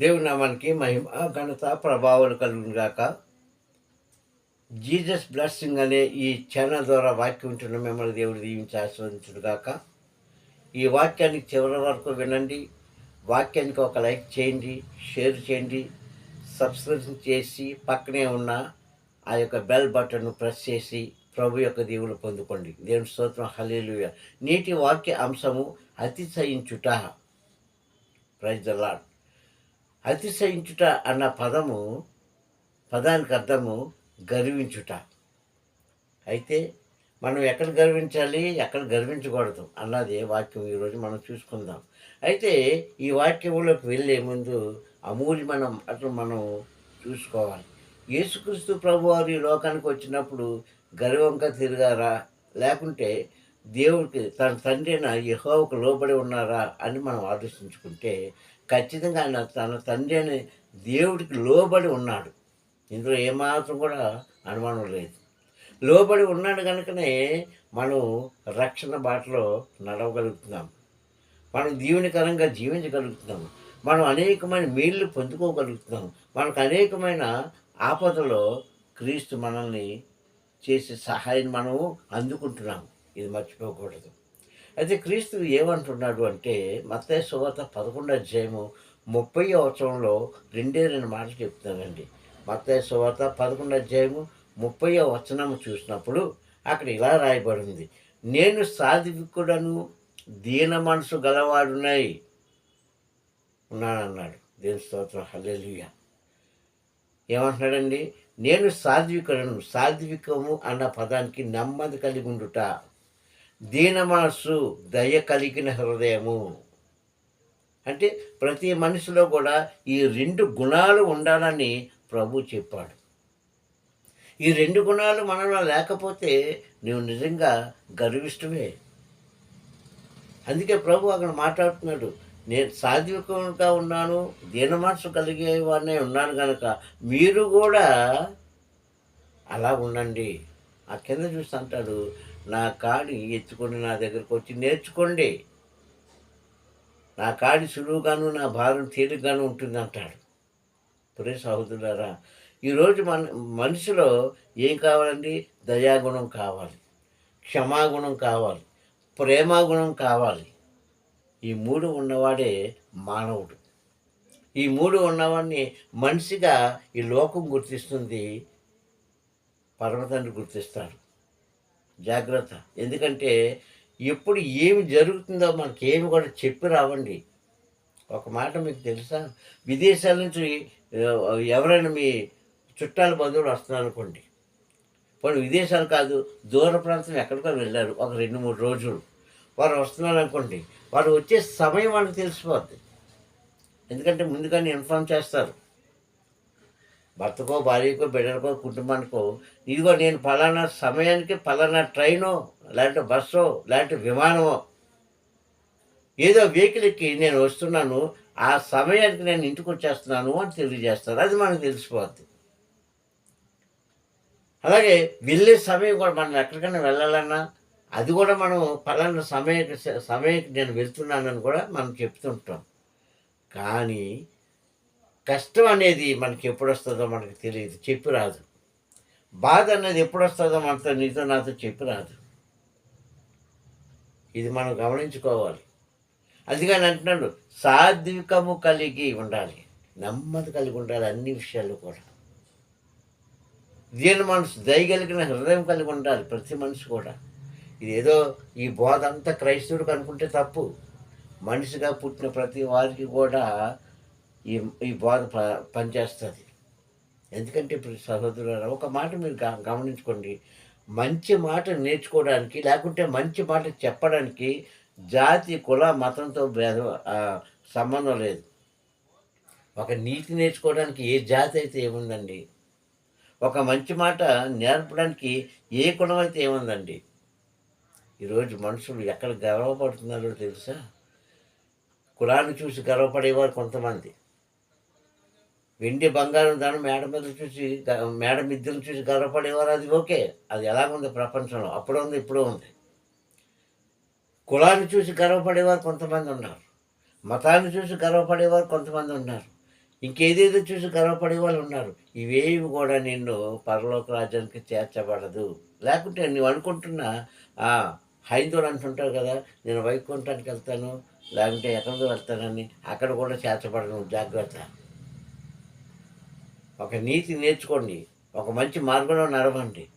దేవుని నామానికి మహిమ ఘనత ప్రభావాలు కలుగును గాక జీసస్ బ్లెస్సింగ్ అనే ఈ ఛానల్ ద్వారా వాక్యం ఉంటున్న మిమ్మల్ని దేవుడు దీవించి ఆస్వాదించుడు గాక ఈ వాక్యాన్ని చివరి వరకు వినండి. వాక్యానికి ఒక లైక్ చేయండి షేర్ చేయండి సబ్స్క్రిప్షన్ చేసి పక్కనే ఉన్న ఆ యొక్క బెల్ బటన్ను ప్రెస్ చేసి ప్రభు యొక్క దేవుడు పొందుకోండి. దేవుని స్తోత్రం హలీలుయ నీటి వాక్య అంశము అతిశయించుట. ప్రైజ్ ద లాడ్ అతిశయించుట అన్న పదము పదానికి అర్థము గర్వించుట. అయితే మనం ఎక్కడ గర్వించాలి? ఎక్కడ గర్వించకూడదు అన్నది వాక్యం ఈరోజు మనం చూసుకుందాం. అయితే ఈ వాక్యంలోకి వెళ్ళే ముందు అమూల్యమైన అట్లా మనం చూసుకోవాలి. యేసుక్రీస్తు ప్రభు వారు ఈ లోకానికి వచ్చినప్పుడు గర్వంగా తిరిగారా? లేకుంటే దేవుడికి తన తండ్రి అయిన యహోవకు లోబడి ఉన్నారా అని మనం ఆలోచించుకుంటే ఖచ్చితంగా ఆయన తన తండ్రి అని దేవుడికి లోబడి ఉన్నాడు. ఇందులో ఏమాత్రం కూడా అనుమానం లేదు. లోబడి ఉన్నాడు కనుకనే మనం రక్షణ బాటలో నడవగలుగుతున్నాం. మనం దీవునికరంగా జీవించగలుగుతున్నాం. మనం అనేకమైన మేళ్ళు పొందుకోగలుగుతున్నాం. మనకు అనేకమైన ఆపదలో క్రీస్తు మనల్ని చేసే సహాయం మనము అందుకుంటున్నాం ఇది మర్చిపోకూడదు. అయితే క్రీస్తు ఏమంటున్నాడు అంటే మత్తయి సువార్త పదకొండు అధ్యాయము ముప్పై అవసరంలో రెండే రెండు మాటలు చెప్తానండి మత్తే సువార్త పదకొండు అధ్యాయము ముప్పై వచనము చూసినప్పుడు అక్కడ ఇలా రాయబడింది. నేను సాధికుడను దీన మనసు గలవాడునై ఉన్నానన్నాడు. దేని స్తోత్రం. హల్లెలూయా. ఏమంటున్నాడండి? నేను సాధ్వికులను సాధ్వికము అన్న పదానికి నెమ్మది కలిగి ఉండుట దీన మనస్సు దయ కలిగిన హృదయము. అంటే ప్రతి మనిషిలో కూడా ఈ రెండు గుణాలు ఉండాలని ప్రభు చెప్పాడు. ఈ రెండు గుణాలు మనలో లేకపోతే నువ్వు నిజంగా గర్విష్టమే అందుకే ప్రభు అక్కడ మాట్లాడుతున్నాడు నేను సాత్వికంగా ఉన్నాను దీన మనసు కలిగే వాడినే ఉన్నాను కనుక మీరు కూడా అలా ఉండండి. ఆ కింద చూసి అంటాడు నా కాడి ఎత్తుకొని నా దగ్గరకు వచ్చి నేర్చుకోండి. నా కాడి సులువుగాను నా భారం తేలిగ్గాను ఉంటుంది అంటాడు. పురే సహోదరులారా ఈరోజు మన మనిషిలో ఏం కావాలండి? దయాగుణం కావాలి క్షమాగుణం కావాలి ప్రేమాగుణం కావాలి. ఈ మూడు ఉన్నవాడే మానవుడు. ఈ మూడు ఉన్నవాడిని మనిషిగా ఈ లోకం గుర్తిస్తుంది పర్వతాన్ని గుర్తిస్తాడు. జాగ్రత్త. ఎందుకంటే ఎప్పుడు ఏమి జరుగుతుందో మనకి ఏమి కూడా చెప్పి రావండి. ఒక మాట మీకు తెలుసా? విదేశాల నుంచి ఎవరైనా మీ చుట్టాల బంధువులు వస్తున్నారు అనుకోండి పోనీ విదేశాలు కాదు దూర ప్రాంతం ఎక్కడికో వెళ్ళారు ఒక రెండు మూడు రోజులు. వారు వస్తున్నారు అనుకోండి వారు వచ్చే సమయం వాళ్ళకి తెలిసిపోద్ది. ఎందుకంటే ముందుగానే ఇన్ఫామ్ చేస్తారు. భర్తకో భార్యకో బిడ్డలకో కుటుంబానికో ఇదిగో నేను ఫలానా సమయానికి ఫలానా ట్రైనో లేదంటే బస్సో లేదంటే విమానమో ఏదో వెహికల్ ఎక్కి నేను వస్తున్నాను ఆ సమయానికి నేను ఇంటికి వచ్చేస్తున్నాను అని తెలియజేస్తారు. అది మనకు తెలిసిపోద్ది. అలాగే వెళ్ళే సమయం కూడా మనం ఎక్కడికైనా వెళ్ళాలన్నా అది కూడా మనం పలానా సమయానికి సమయానికి నేను వెళ్తున్నానని కూడా మనం చెప్తుంటాం. కానీ కష్టం అనేది మనకి ఎప్పుడు వస్తుందో మనకు తెలియదు చెప్పి రాదు. బాధ అనేది ఎప్పుడు వస్తుందో మనతో నీతో నాతో చెప్పి రాదు. ఇది మనం గమనించుకోవాలి. అందుకని అంటున్నాడు సాత్వికము కలిగి ఉండాలి నెమ్మది కలిగి ఉండాలి అన్ని విషయాలు కూడా. దీని మనసు దయగలిగిన హృదయం కలిగి ఉండాలి ప్రతి మనిషి కూడా. ఇదేదో ఈ బోధ అంతా క్రైస్తవుడికి అనుకుంటే తప్పు. మనిషిగా పుట్టిన ప్రతి వారికి కూడా ఈ ఈ బోధ ప పనిచేస్తుంది. ఎందుకంటే ఇప్పుడు సహోదరు ఒక మాట మీరు గ- గమనించుకోండి. మంచి మాట నేర్చుకోవడానికి లేకుంటే మంచి మాట చెప్పడానికి జాతి కుల మతంతో భేద సంబంధం లేదు. ఒక నీతి నేర్చుకోవడానికి ఏ జాతి అయితే ఏముందండి? ఒక మంచి మాట నేర్పడానికి ఏ కులం అయితే ఏముందండి? ఈరోజు మనుషులు ఎక్కడ గర్వపడుతున్నారో తెలుసా? కులాన్ని చూసి గర్వపడేవారు కొంతమంది. వెండి బంగారం దాని మేడ మీద చూసి మేడ మిద్దెలు చూసి గర్వపడేవారు అది. ఓకే అది ఎలాగుంది ప్రపంచంలో? అప్పుడు ఉంది ఇప్పుడు ఉంది. కులాన్ని చూసి గర్వపడేవారు కొంతమంది ఉన్నారు. మతాన్ని చూసి గర్వపడేవారు కొంతమంది ఉన్నారు. ఇంకేదేదో చూసి గర్వపడే వాళ్ళు ఉన్నారు. ఇవేవి కూడా నిన్ను పరలోక రాజ్యానికి చేర్చబడదు. లేకుంటే నువ్వు అనుకుంటున్నా "ఆ, హైందవులు అంటుంటావు కదా నేను వైకుంఠానికి వెళ్తాను లేకుంటే ఎక్కడికి వెళ్తానని అక్కడ కూడా చేర్చబడను జాగ్రత్త. ఒక నీతి నేర్చుకోండి. ఒక మంచి మార్గంలో నడవండి.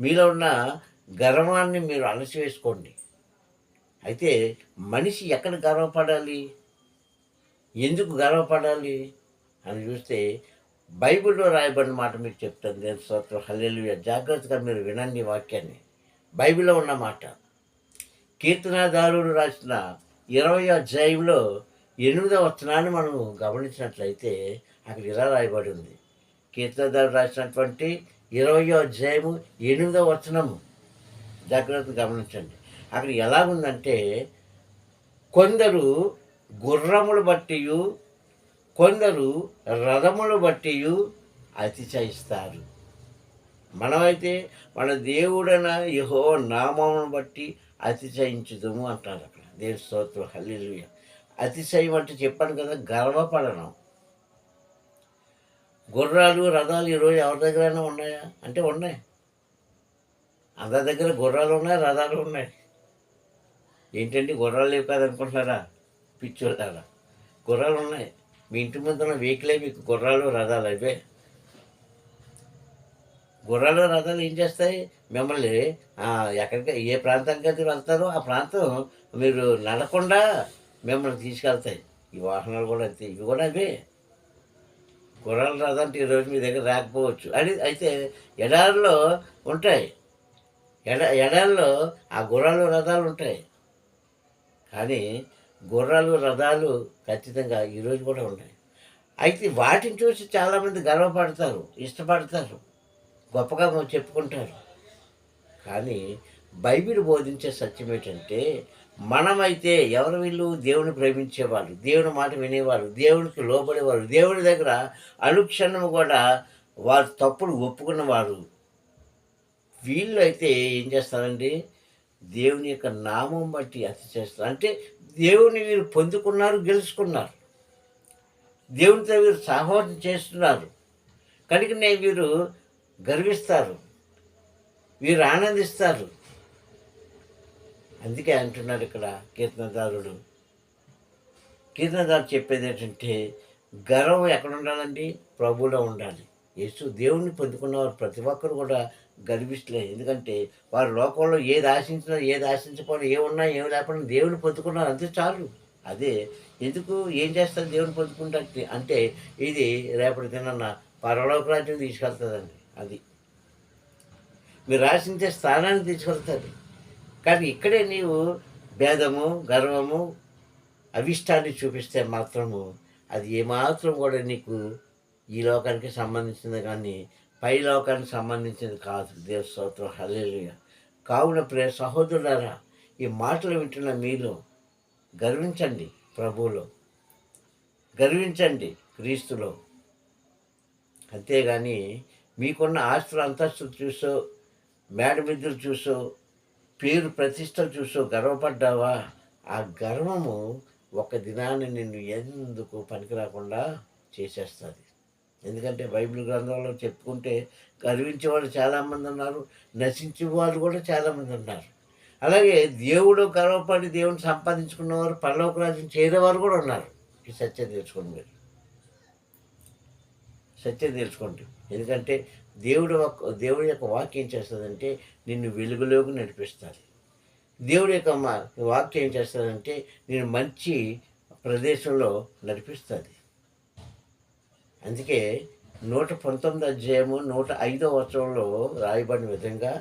మీలో ఉన్న గర్వాన్ని మీరు అలసివేసుకోండి. అయితే మనిషి ఎక్కడ గర్వపడాలి? ఎందుకు గర్వపడాలి అని చూస్తే బైబిల్లో రాయబడిన మాట మీకు చెప్తాను. నేను స్తోత్రం. హల్లెలు జాగ్రత్తగా మీరు వినండి వాక్యాన్ని. బైబిల్లో ఉన్న మాట. కీర్తనాదారుడు రాసిన ఇరవై అధ్యాయంలో ఎనిమిదవ వచనాన్ని మనం గమనించినట్లయితే అక్కడ ఇలా రాయబడి ఉంది. కీర్తనదారుడు రాసినటువంటి ఇరవయో అధ్యాయము ఎనిమిదో వచనము. జాగ్రత్తగా గమనించండి. అక్కడ ఎలాగుందంటే కొందరు గుర్రములు బట్టియు కొందరు రథములు బట్టియు అతిశయిస్తారు. మనమైతే మన దేవుడైన యహో నామమును బట్టి అతిశయించుదము అంటారు అక్కడ. దేవుని స్తోత్రం. హల్లి అతిశయం అంటే చెప్పాను కదా గర్వపడడం. గుర్రాలు రథాలు ఈరోజు ఎవరి దగ్గరైనా ఉన్నాయా? అంటే ఉన్నాయి. అందరి దగ్గర గుర్రాలు ఉన్నాయి రథాలు ఉన్నాయి. ఏంటంటే గుర్రాలు లేవు కాదనుకుంటున్నారా పిచ్చోళ్ళారా? గుర్రాలు ఉన్నాయి. మీ ఇంటి ముందున్న వెహికలే మీకు గుర్రాలు రథాలు అవే. గుర్రాలు రథాలు ఏం చేస్తాయి? మిమ్మల్ని ఎక్కడికి ఏ ప్రాంతానికి అయితే వెళ్తారో ఆ ప్రాంతం మీరు నడకుండా మిమ్మల్ని తీసుకెళ్తాయి. ఈ వాహనాలు కూడా అంతే ఇవి కూడా అవే. గుర్రాల రథాలు ఈరోజు మీ దగ్గర రాకపోవచ్చు. అని అయితే ఎడారిలో ఉంటాయి. ఎడ ఎడారిలో ఆ గుర్రాలు రథాలు ఉంటాయి. కానీ గుర్రాలు రథాలు ఖచ్చితంగా ఈరోజు కూడా ఉన్నాయి. అయితే వాటిని చూసి చాలామంది గర్వపడతారు ఇష్టపడతారు గొప్పగా చెప్పుకుంటారు. కానీ బైబిల్ బోధించే సత్యం ఏంటంటే మనమైతే ఎవరు వీళ్ళు? దేవుని ప్రేమించేవాళ్ళు దేవుని మాట వినేవారు దేవునికి లోబడేవారు దేవుని దగ్గర అనుక్షణం కూడా వారు తప్పులు ఒప్పుకున్నవారు. వీళ్ళు అయితే ఏం చేస్తారండి? దేవుని యొక్క నామం బట్టి అతి చేస్తారు. అంటే దేవుని వీరు పొందుకున్నారు గెలుచుకున్నారు. దేవునితో వీరు సహవాసం చేస్తున్నారు. కనుకనే వీరు గర్విస్తారు. వీరు ఆనందిస్తారు. అందుకే అంటున్నారు ఇక్కడ కీర్తనదారుడు. కీర్తనదారు చెప్పేది ఏంటంటే గర్వం ఎక్కడ ఉండాలండి? ప్రభువులో ఉండాలి. యేసు దేవుణ్ణి పొందుకున్నవారు ప్రతి ఒక్కరు కూడా గర్విస్తలేదు ఎందుకంటే వారు లోకంలో ఏది ఆశించినా ఏది ఆశించకపోయినా ఏ ఉన్నా ఏమి లేకపోయినా దేవుని పొందుకున్నారు అంతే చాలు. అదే ఎందుకు ఏం చేస్తారు దేవుని పొందుకుంటే అంటే ఇది రేపటి తినన్న పరలోక రాజ్యం తీసుకెళ్తుందండి. అది. మీరు ఆశించే స్థానాన్ని తీసుకెళ్తారు. కానీ ఇక్కడే నీవు భేదము గర్వము అవిష్టాన్ని చూపిస్తే మాత్రము అది ఏమాత్రం కూడా నీకు ఈ లోకానికి సంబంధించింది కానీ పై లోకానికి సంబంధించింది కాదు. దేవ స్తోత్రం. హల్లెలూయ. కావున ప్రే సహోదరులారా ఈ మాటలు వింటున్న మీరు గర్వించండి ప్రభువులో. గర్వించండి క్రీస్తులో. అంతేగాని మీకున్న ఆస్తులు అంతస్తులు చూసో మేడమిద్దులు చూసో పేరు ప్రతిష్టలు చూసో గర్వపడ్డావా? ఆ గర్వము ఒక దినాన్ని నిన్ను ఎందుకు పనికి రాకుండా చేసేస్తుంది. ఎందుకంటే బైబిల్ గ్రంథంలో చెప్పుకుంటే గర్వించే వాళ్ళు చాలామంది ఉన్నారు నశించే వాళ్ళు కూడా చాలామంది ఉన్నారు. అలాగే దేవుడు గర్వపడి దేవుని సంపాదించుకున్నవారు పల్లవకు రాజ్యం చేరేవారు కూడా ఉన్నారు. ఈ సత్యం తెలుసుకోండి మీరు. సత్యం తెలుసుకోండి. ఎందుకంటే దేవుడు ఒక దేవుడి యొక్క వాక్యం ఏం చేస్తుందంటే నిన్ను వెలుగులోకి నడిపిస్తుంది దేవుడి యొక్క మా వాక్యం ఏం చేస్తుందంటే నేను మంచి ప్రదేశంలో నడిపిస్తుంది అందుకే నూట పంతొమ్మిది అధ్యాయము నూట ఐదో వచనంలో రాయబడిన విధంగా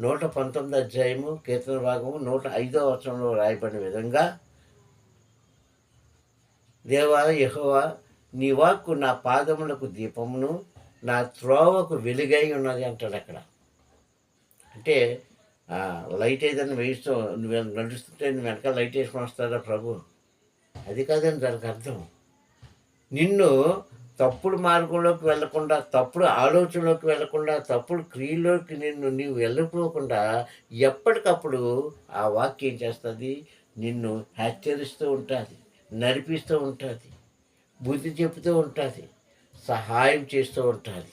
నూట పంతొమ్మిది అధ్యాయము కీర్తన భాగము నూట ఐదో వచనంలో రాయబడిన విధంగా దేవా యహోవా నీ వాక్కు నా పాదములకు దీపమును నా త్రోవకు వెలుగై ఉన్నది అంటాడు అక్కడ. అంటే లైట్ ఏదైనా వేయిస్తూ నువ్వు నడుస్తుంటే నువ్వు వెనకాల లైట్ వేసుకొని వస్తారా ప్రభు? అది కాదని దానికి అర్థం. నిన్ను తప్పుడు మార్గంలోకి వెళ్ళకుండా తప్పుడు ఆలోచనలోకి వెళ్ళకుండా తప్పుడు క్రియలోకి నిన్ను నీవు వెళ్ళిపోకుండా ఎప్పటికప్పుడు ఆ వాక్యం ఏం చేస్తుంది? నిన్ను హెచ్చరిస్తూ ఉంటుంది నడిపిస్తూ ఉంటుంది బుద్ధి చెప్తూ ఉంటుంది. సహాయం చేస్తూ ఉంటుంది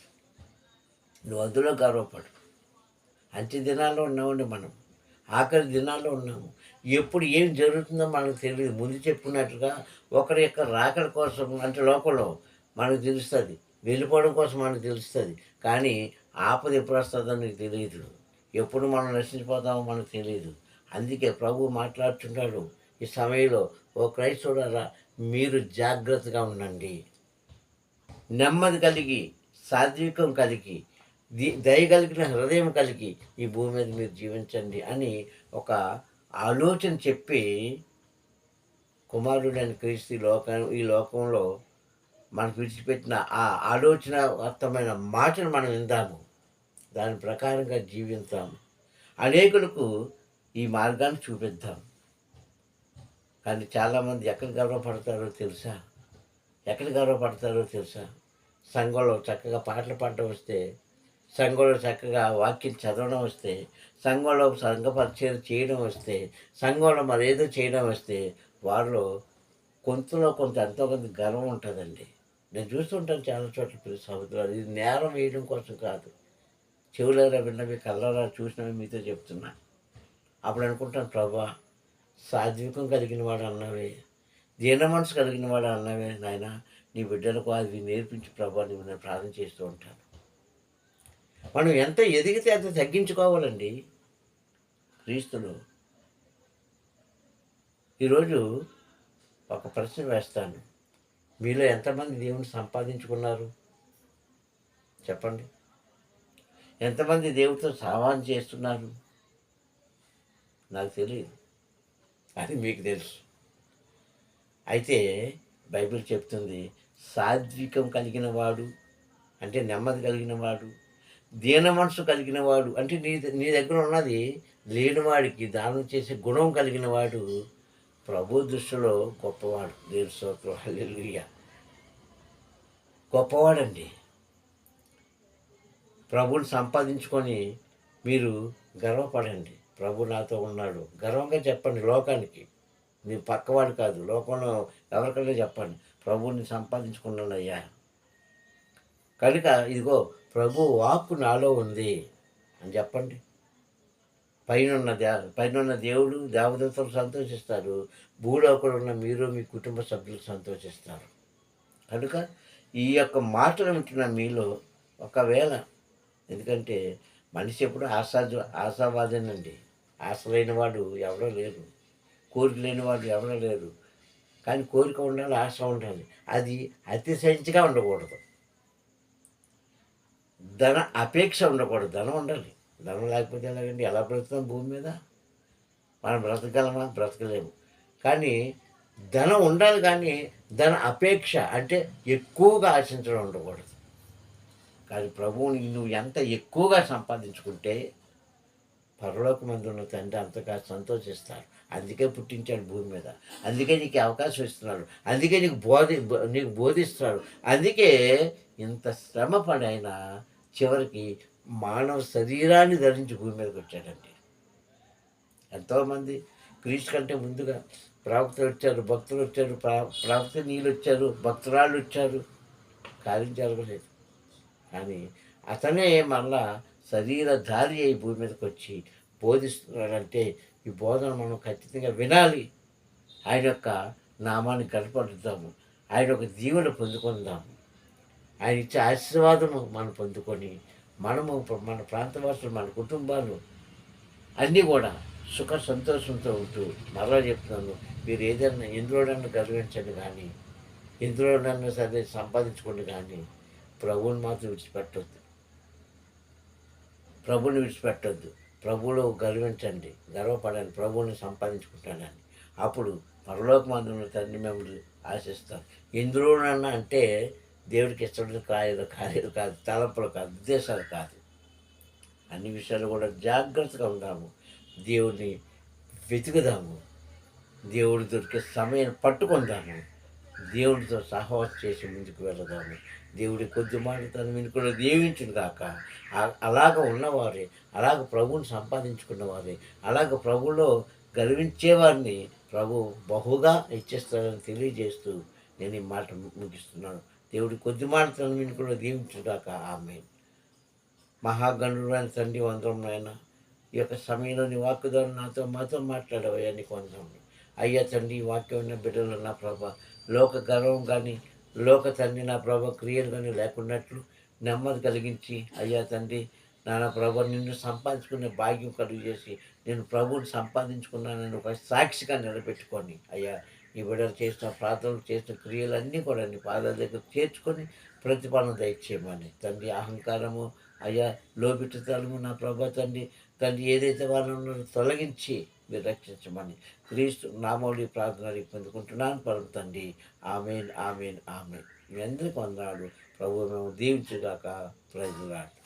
నువ్వు అందులో గర్వపడు. అంత్య దినాల్లో ఉన్నామండి మనం. ఆఖరి దినాల్లో ఉన్నాము. ఎప్పుడు ఏం జరుగుతుందో మనకు తెలియదు. ముందు చెప్పుకున్నట్టుగా ఒకరి యొక్క రాకడ కోసం అంటే లోకంలో మనకు తెలుస్తుంది. వెళ్ళిపోవడం కోసం మనకు తెలుస్తుంది. కానీ ఆపద ఎప్పుడు వస్తుందో నీకు తెలియదు. ఎప్పుడు మనం నశించిపోతామో మనకు తెలియదు. అందుకే ప్రభు మాట్లాడుతుంటాడు ఈ సమయంలో ఓ క్రైస్తవుడారా మీరు జాగ్రత్తగా ఉండండి. నెమ్మది కలిగి సాత్వికం కలిగి దయ కలిగిన హృదయం కలిగి ఈ భూమి మీద మీరు జీవించండి అని ఒక ఆలోచన చెప్పి కుమారుడైన క్రీస్తు లోకం ఈ లోకంలో మనకు విడిచిపెట్టిన ఆ ఆలోచనావర్తమైన మాటను మనం విందాము. దాని ప్రకారంగా జీవించాము అనేకులకు ఈ మార్గాన్ని చూపిద్దాం. కానీ చాలామంది ఎక్కడ గర్వపడతారో తెలుసా? ఎక్కడ గర్వపడతారో తెలుసా? సంఘంలో చక్కగా పాటలు పాడడం వస్తే సంఘంలో చక్కగా వాక్యం చదవడం వస్తే సంఘంలో సంఘ పరిచయం చేయడం వస్తే సంఘంలో మరేదో చేయడం వస్తే వారిలో కొంతలో కొంత ఎంతో కొంత గర్వం ఉంటుందండి. నేను చూస్తుంటాను చాలా చోట్ల పిల్లల సముద్రాలు ఇది నేరం వేయడం కోసం కాదు. చెవులరా విన్నవి కళ్ళారా చూసినవి మీతో చెప్తున్నా. అప్పుడు అనుకుంటాను ప్రభా సాత్వికం కలిగిన వాడు అన్నవే దీన మనసు కలిగిన వాడు అన్నవే నాయన. నీ బిడ్డలకు అది నేర్పించి ప్రభా నువ్వు నేను ప్రార్థన చేస్తూ ఉంటాను మనం ఎంత ఎదిగితే అంత తగ్గించుకోవాలండి. క్రీస్తులు ఈరోజు ఒక ప్రశ్న వేస్తాను. మీలో ఎంతమంది దేవుని సంపాదించుకున్నారు? చెప్పండి. ఎంతమంది దేవుడితో సావాన్ చేస్తున్నారు? నాకు తెలియదు. అది మీకు తెలుసు. అయితే బైబిల్ చెప్తుంది సాత్వికం కలిగిన వాడు అంటే నెమ్మది కలిగిన వాడు దీన మనసు కలిగిన వాడు అంటే నీ నీ దగ్గర ఉన్నది లేనివాడికి దానం చేసే గుణం కలిగిన వాడు ప్రభు దృష్టిలో గొప్పవాడు. దేవుని స్తోత్రం. హల్లెలూయా. గొప్పవాడండి. ప్రభుని సంపాదించుకొని మీరు గర్వపడండి. ప్రభు నాతో ఉన్నాడు. గర్వంగా చెప్పండి లోకానికి. నీ పక్కవాడు కాదు. లోకంలో ఎవరికైనా చెప్పండి. ప్రభుని సంపాదించుకున్నానయ్యా. కనుక ఇదిగో ప్రభు వాక్కు నాలో ఉంది అని చెప్పండి. పైన దే పైన దేవుడు దేవదత్తలు సంతోషిస్తారు. భూలోకంలో ఉన్న మీరు మీ కుటుంబ సభ్యులు సంతోషిస్తారు. కనుక ఈ యొక్క మాటలు వింటున్న మీలో ఒకవేళ ఎందుకంటే మనిషి ఎప్పుడు ఆశా ఆశావాదేనండి. ఆశ లేనివాడు ఎవడో లేరు. కోరిక లేనివాడు ఎవడో లేరు. కానీ కోరిక ఉండాలి ఆశ ఉండాలి. అది అతిశయించగా ఉండకూడదు. ధన అపేక్ష ఉండకూడదు. ధనం ఉండాలి. ధనం లేకపోతే ఎలాగండి? ఎలా బ్రతుకుతాం భూమి మీద? మనం బ్రతకగలమా? బ్రతకలేము. కానీ ధనం ఉండాలి కానీ ధన అపేక్ష అంటే ఎక్కువగా ఆశించడం ఉండకూడదు. కానీ ప్రభువుని నువ్వు ఎంత ఎక్కువగా సంపాదించుకుంటే పరలోకమందు ఉన్న తండ్రి అంతగా సంతోషిస్తారు. అందుకే పుట్టించాడు భూమి మీద. అందుకే నీకు అవకాశం ఇస్తున్నాడు. అందుకే నీకు బోధి నీకు బోధిస్తున్నాడు. అందుకే ఇంత శ్రమ పడైనా చివరికి మానవ శరీరాన్ని ధరించి భూమి మీదకి వచ్చాడండి. ఎంతోమంది క్రీస్తు కంటే ముందుగా ప్రవక్తలు వచ్చారు భక్తులు వచ్చారు ప్రా- ప్రవక్త నీళ్ళు వచ్చారు భక్తురాళ్ళు వచ్చారు. కార్యం జరగలేదు. కానీ అతనే మళ్ళా శరీరధారి అయి భూమి మీదకి వచ్చి బోధిస్తున్నాడంటే ఈ బోధన మనం ఖచ్చితంగా వినాలి. ఆయన యొక్క నామాన్ని కనపడుతాము ఆయన ఒక దీవెన పొందుకుందాము. ఆయన ఇచ్చే ఆశీర్వాదము మనం పొందుకొని మనము మన ప్రాంతవాసులు మన కుటుంబాలు అన్నీ కూడా సుఖ సంతోషంతో ఉంటూ మరలా చెప్తున్నాను. మీరు ఏదైనా ఎందులోనన్నా గర్వించండి కానీ ఎందులోనన్నా సరే సంపాదించుకోండి కానీ ప్రభువుని మాత్రం విడిచిపెట్టొద్దు. ప్రభుని విడిచిపెట్టొద్దు. ప్రభువులో గర్వించండి గర్వపడండి ప్రభువుని సంపాదించుకుంటానని. అప్పుడు పరలోకమందున్న తండ్రి మిమ్మల్ని ఆశిస్తాం ఎందులోనన్నా అంటే దేవుడికి ఇష్టం కార్యాలు కార్యాలు కాదు తలపులు కాదు ఉద్దేశాలు కాదు. అన్ని విషయాలు కూడా జాగ్రత్తగా ఉందాము. దేవుడిని వెతుకుదాము. దేవుడు దొరికే సమయం పట్టుకుందాము. దేవుడితో సహవాసం చేసి ముందుకు వెళదాము. దేవుడి కొద్ది మాట తను వినుకున్న దీవించును కాక అలాగ ఉన్నవారే అలాగ ప్రభువుని సంపాదించుకున్నవారే అలాగ ప్రభులో గర్వించేవారిని ప్రభు బహుగా ఇచ్చేస్తారని తెలియజేస్తూ నేను ఈ మాట ముగిస్తున్నాను. దేవుడి కొద్ది మాటలను విని కూడా కాక ఆమె మహాగణుడైన తండ్రి వందరం నాయన ఈ యొక్క సమయంలో నీ నాతో మాతో మాట్లాడవయ్యా నీకు వందరం. అయ్యా తండ్రి వాక్యం ఉన్న బిడ్డలు నా ప్రభ లోక గర్వం కానీ లోక తండ్రి నా ప్రభ క్రియలు కానీ లేకున్నట్లు నెమ్మది కలిగించి అయ్యా తండ్రి నాన్న ప్రభ నిన్ను సంపాదించుకునే భాగ్యం కలుగు చేసి నేను ప్రభువుని సంపాదించుకున్నానని ఒక సాక్షిగా నిలబెట్టుకొని అయ్యా ఈ బిడ్డలు చేసిన ప్రార్థనలు చేసిన క్రియలన్నీ కూడా నీ పాదాల దగ్గర చేర్చుకొని ప్రతిఫలం దయచేయమని. తండ్రి అహంకారము అయ్యా లోపితలము నా ప్రభా తండ్రి తండ్రి ఏదైతే వాళ్ళు తొలగించి మీరు రక్షించమని. క్రీస్తు నామౌళి ప్రార్థన పొందుకుంటున్నాను. పరమ తండ్రి ఆమెన్ ఆమెన్ ఆమెన్. మీ అందరికీ వందనాలు. ప్రభు మేము దీవించుగాక. ప్రజలాడు